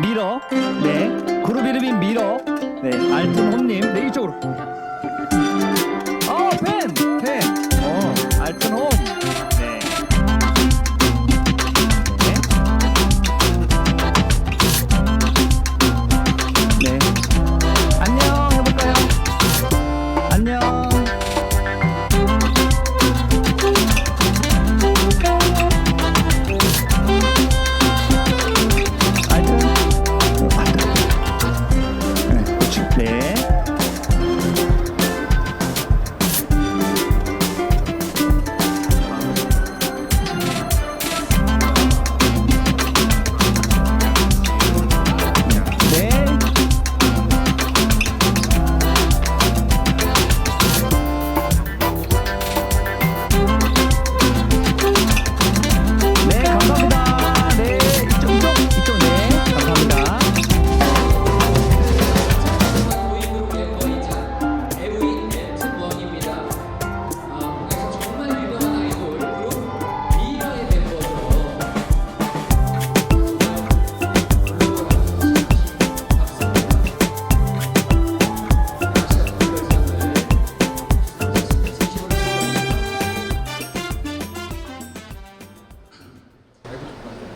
미러. 네. 그룹 이름이 미러. 네. 알튼 홈님. 네, 이쪽으로.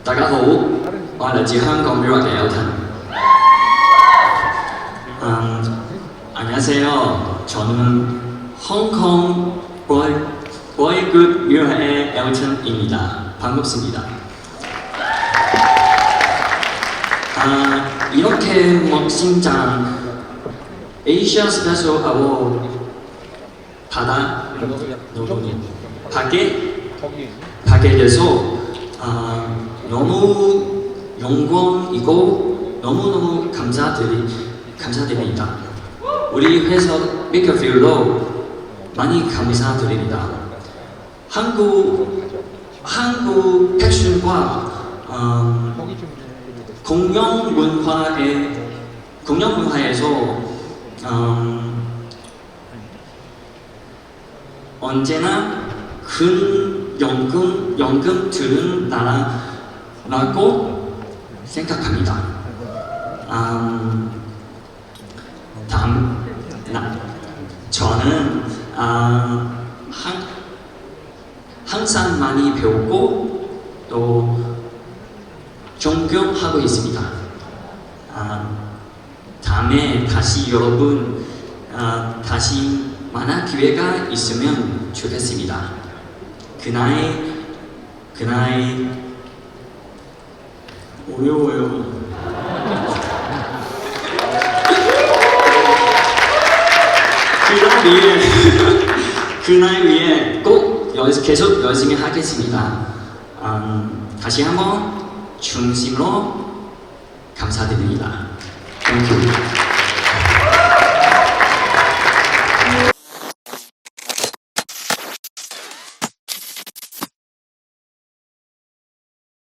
大家好，我係嚟自香港 Mirror 嘅 Elton。嗯， 안녕하세요. 저는 홍콩 보이, 보이그룹 Mirror의 Elton입니다. 반갑습니다. 아, 이렇게 멋진장 에이시아 스페셜 어워드 받아 노동이 받게 받게 돼서 아, 너무 영광이고 너무너무 감사드리, 감사드립니다. 우리 회사 미카필로 많이 감사드립니다. 한국 한국 패션과 음, 공연 문화에 공연 문화에서 음, 언제나 큰 연금 연금 드는 나라 라고 생각합니다. 음, 다음 나 저는 아, 한, 항상 많이 배우고 또 존경하고 있습니다. 아, 다음에 다시 여러분 아, 다시 만날 기회가 있으면 좋겠습니다. 그날 그날 어려워요. 그날 위해 그날 위해 꼭 연- 계속 열심히 하겠습니다. 음, 다시 한번 중심으로 감사드립니다. Thank you.